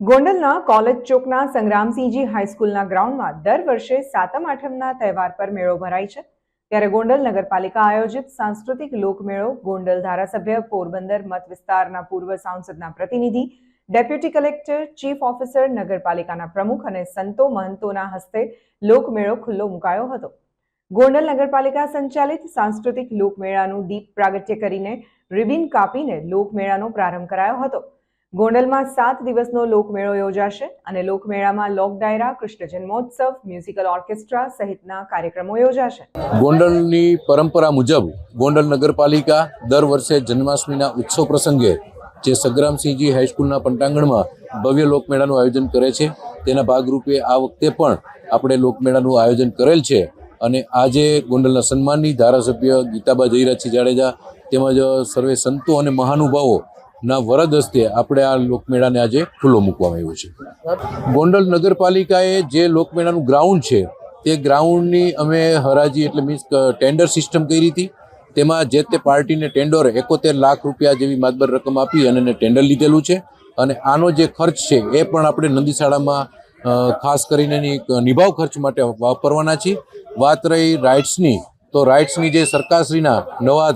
ગોંડલના કોલેજ ચોકના સંગ્રામસિંહજી હાઈસ્કૂલના ગ્રાઉન્ડમાં દર વર્ષે સાતમ આઠમના તહેવાર પર મેળો ભરાય છે. ત્યારે ગોંડલ નગરપાલિકા આયોજિત સાંસ્કૃતિક લોકમેળો, ગોંડલ ધારાસભ્ય, પોરબંદર મત વિસ્તારના પૂર્વ સાંસદના પ્રતિનિધિ ડેપ્યુટી કલેક્ટર ચીફ ઓફિસર નગરપાલિકાના પ્રમુખ અને સંતો મહંતોના હસ્તે લોકમેળો ખુલ્લો મુકાયો હતો. ગોંડલ નગરપાલિકા સંચાલિત સાંસ્કૃતિક લોકમેળાનું દીપ પ્રાગટ્ય કરીને રિબિન કાપીને લોકમેળાનો પ્રારંભ કરાયો હતો. ગોંડલમાં સાત દિવસનો લોકમેળો યોજાશે અને લોકમેળામાં લોક ડાયરા કૃષ્ણ જન્મોત્સવ મ્યુઝિકલ ઓર્કેસ્ટ્રા સહિતના કાર્યક્રમો યોજાશે. ગોંડલની પરંપરા મુજબ ગોંડલ નગરપાલિકા દર વર્ષે જન્માષ્ટમીના ઉત્સવ પ્રસંગે, જે સંગ્રામસિંહજી હાઈસ્કૂલના પંટાંગણમાં ભવ્ય લોકમેળાનું આયોજન કરે છે, તેના ભાગરૂપે આ વખતે પણ આપણે લોકમેળાનું આયોજન કરેલ છે અને આજે ગોંડલના સન્માનની ધારાસભ્ય ગીતાબા જયરાજસિંહ જાડેજા તેમજ સર્વે સંતો અને મહાનુભાવો ના વરદ હસ્તે આપણે આ લોકમેળાને આજે ખુલ્લો મૂકવામાં આવ્યો છે. ગોંડલ નગરપાલિકાએ જે લોકમેળાનું ગ્રાઉન્ડ છે, તે ગ્રાઉન્ડની અમે હરાજી એટલે મીન્સ ટેન્ડર સિસ્ટમ કરી હતી. તેમાં જે તે પાર્ટીને ટેન્ડર એકોતેર લાખ રૂપિયા જેવી માતબર રકમ આપી અને ટેન્ડર લીધેલું છે. અને આનો જે ખર્ચ છે, એ પણ આપણે નંદીશાળામાં ખાસ કરીને એની નિભાવ ખર્ચ માટે વાપરવાના છીએ. વાત રહી રાઇટ્સની તો રાઇટ્સની જે સરકારશ્રીના નવા